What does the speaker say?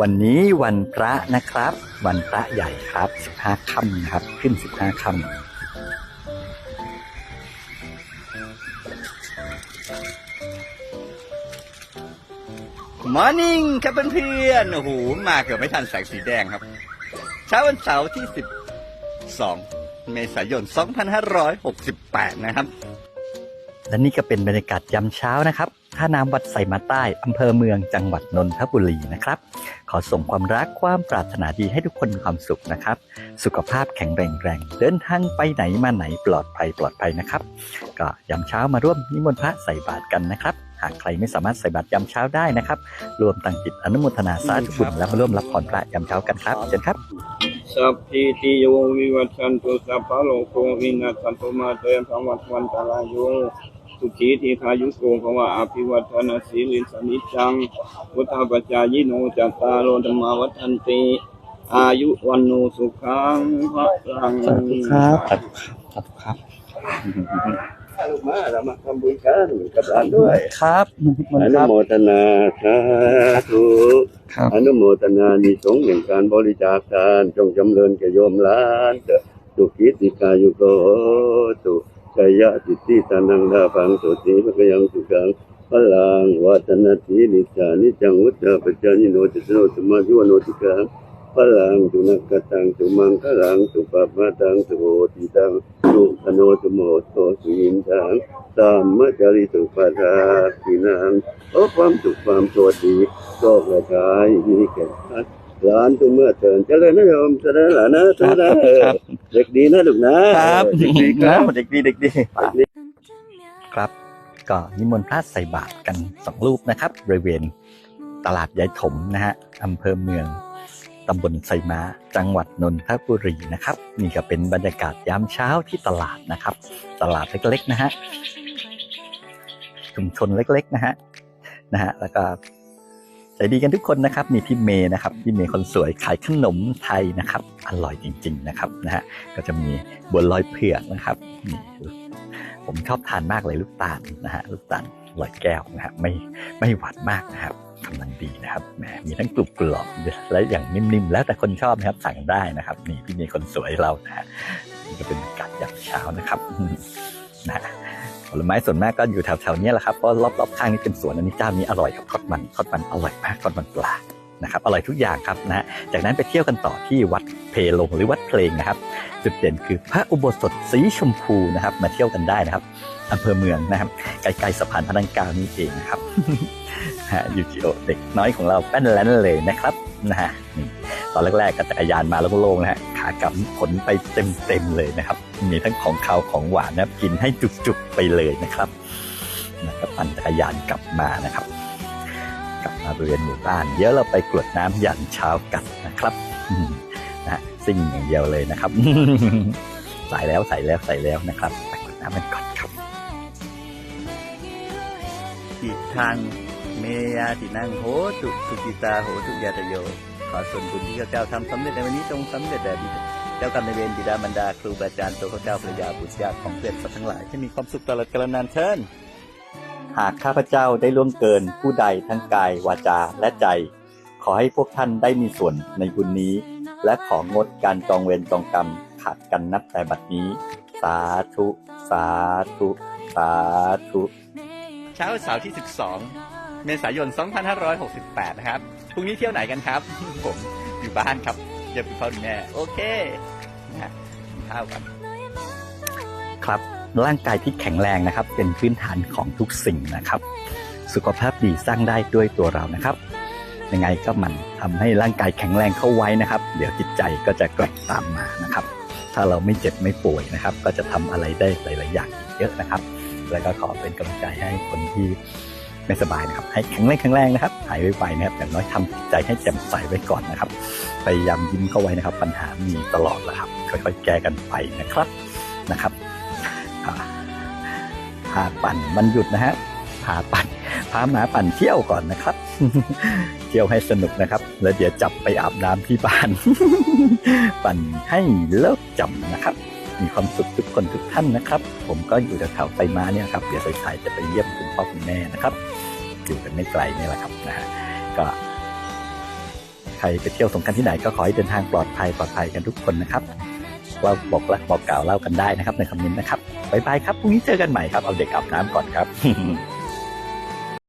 วันนี้วันพระนะครับ วันพระใหญ่ครับ 15ค่ำนะครับ ขึ้น 15ค่ำมอร์นิ่งครับเพื่อนๆโอ้โหมาเกือบไม่ทันแสงสีแดงครับ เช้าวันเสาร์ที่ 12 เมษายน 2568 นะครับ และนี่ก็เป็นบรรยากาศยามเช้านะครับท่าน้ำวัดไสมาใต้อำเภอเมืองจังหวัดนนทบุรีนะครับ ขอส่งความรักความปรารถนาดีให้ทุกคนมีความสุขนะครับ สุขภาพแข็งแรงแรงเดินทางไปไหนมาไหนปลอดภัยปลอดภัยนะครับ ก็ยามเช้ามาร่วมนิมนต์พระใส่บาตรกันนะครับ หากใครไม่สามารถใส่บาตรยามเช้าได้นะครับ รวมตั้งจิตอนุโมทนาสาธุบุญและมาร่วมรับพรพระยามเช้ากันครับเชิญครับสัพพิติโยวิวัชันตุสัพพะโลกวินาศสันตุมาเตภวัตวันตรายโย สุขีทีคายุโกภวะอภิวัตนาสีลิสนิจจังพุทธปัจจายิโนจัตตารโลธรรมาวัฏันติอายุวันโนสุขังพระลังสาธุครับสาธุครับลูกมาเรามาทำบุญกันกับหลานด้วยครับมันอคนุรับโมทนาสาธุครับอนุโมทนานิสงส์แห่งการบริจาคทานจงจำเริญแก่โยมหล้านเถอะสุขิติกายุโกตุ ชัยยะสิทธิสานังดาพังโสติภะกยังสุขังพลังวัฒนตินิจานิจังวุฒาปัจจานิโนจิตโนสมาธิวโนติกังพลังสุนักกตังสุมังคลังสุปปมาตังสุโหติตังสุขโนสุโมโตสุยินทังตามมจาริสุปทาสินังโอ้ความสุขความสวัสดีโชคและกายมีแก่ท่ นหลานทุกเมื่อเถินเจริญนะโยมเจริญหลานนะเจริญนะเออเด็กดีนะลูกนะครับเด็กดีครับเด็กดีเด็กดี ครับก็นิมนต์พระใส่บาตรกันสองรูปนะครับบริเวณตลาดยายถมนะฮะอำเภอเมืองตำบลไซม้า จังหวัดนนทบุรีนะครับ นี่ก็เป็นบรรยากาศยามเช้าที่ตลาดนะครับ ตลาดเล็กๆนะฮะชุมชนเล็กๆนะฮะนะฮะแล้วก็ ใจดีกันทุกคนนะครับมีพี่เมย์นะครับพี่เมย์คนสวยขายขนมไทยนะครับอร่อยจริง ๆนะครับนะฮะก็จะมีบัวลอยเผือกนะครับมีผมชอบทานมากเลยลูกตาลนะฮะลูกตาลลอยแก้วนะฮะไม่ไม่หวานมากนะครับกำลังดีนะครับแหมมีทั้งกรุบกรอบและอย่างนิ่มๆแล้วแต่คนชอบนะครับสั่งได้นะครับ นี่พี่เมีคนสวยเรานะฮะนี่ก็เป็นบรรยากาศยามเช้านะครับนะ ผลไม้ส่วนมากก็อยู่แถวๆนี้แหละครับเพราะรอบๆข้างนี่เป็นสวนอันนี้เจ้านี้อร่อยครับทอดมันทอดมันอร่อยมากทอดมันปลานะครับอร่อยทุกอย่างครับนะฮะจากนั้นไปเที่ยวกันต่อที่วัดเพลงหรือวัดเพลงนะครับ จุดเด่นคือพระอุโบสถสีชมพูนะครับ มาเที่ยวกันได้นะครับอำเภอเมืองนะครับใกล้ๆสะพานพระนังเก้านี่เองนะครับฮะยูจิโอเด็กน้อยของเราแป้นแลนเลยนะครับนะฮะตอนแรกๆก็จักรยานมาโล่งๆนะฮะ ขากลับขนไปเต็มๆเลยนะครับ มีทั้งของคาวของหวานนะกินให้จุกๆไปเลยนะครับนะครับปั่นจักรยานกลับมานะครับ กลับมาบริเวณหมู่บ้าน เดี๋ยวเราไปกรวดน้ำยันเช้ากันนะครับนะฮะซิ่งอย่างเดียวเลยนะครับใส่แล้วใส่แล้วใส่แล้วนะครับไปกรวดน้ำมันก่อนครับอิทางเมยาตินังโหตุสุกิตาโหตุยาตโย ขอส่วนบุญที่ข้าเจ้าทำสำเร็จในวันนี้จงสำเร็จแด่บิดาเจ้ากรรมนายเวรบิดามารดาครูบาอาจารย์ตัวข้าเจ้าภรรยาบุตรญาติของเพื่อนสัตว์ทั้งหลายให้มีความสุขตลอดกาลนานเทินหากข้าพเจ้าได้ล่วงเกินผู้ใดทั้งกายวาจาและใจ ขอให้พวกท่านได้มีส่วนในบุญนี้ และของงดการจองเวรจองกรรมขาดกันนับแต่บัดนี้ สาธุ สาธุ สาธุ เช้าเสาร์ที่ 12 เมษายน 2568 นะครับ พรุ่งนี้เที่ยวไหนกันครับ ผมอยู่บ้านครับเดี๋ยวไปพ่อแม่โอเคนะฮะกินข้าวกันครับ ร่างกายที่แข็งแรงนะครับ เป็นพื้นฐานของทุกสิ่งนะครับ สุขภาพดีสร้างได้ด้วยตัวเรานะครับ ยังไงก็มันทำให้ร่างกายแข็งแรงเข้าไว้นะครับ เดี๋ยวจิตใจก็จะแกร่งตามมานะครับ ถ้าเราไม่เจ็บไม่ป่วยนะครับ ก็จะทำอะไรได้หลาย ๆ อย่างเยอะนะครับ แล้วก็ขอเป็นกำลังใจให้คนที่ ไม่สบายนะครับ ให้แข็งแรงแข็งแรงนะครับ หายไวๆนะครับอย่างน้อยทำจิตใจให้แจ่มใสไว้ก่อนนะครับ พยายามยิ้มเข้าไว้นะครับ ปัญหามีตลอดแหละครับ ค่อยๆ แก้กันไปนะครับ นะครับพาปั่นมันหยุดนะฮะพาปั่นพาหมาปั่นเที่ยวก่อนนะครับ เที่ยวให้สนุกนะครับ แล้วเดี๋ยวจับไปอาบน้ำที่บ้าน ปั่นให้เลิกจำนะครับ มีความสุขทุกคนทุกท่านนะครับ ผมก็อยู่แถวๆไซมาเนี่ยครับ เดี๋ยวสายๆจะไปเยี่ยมคุณพ่อคุณแม่นะครับอยู่กันไม่ไกลนี่แหละครับนะฮะก็ใครไปเที่ยวสงการที่ไหนก็ขอให้เดินทางปลอดภัยปลอดภัยกันทุกคนนะครับว่าบอกรักบอกกล่าวเล่ากันได้นะครับในคอมเมนต์นะครับบ๊ายบายครับพรุ่งนี้เจอกันใหม่ครับเอาเด็กอาบน้ำก่อนครับ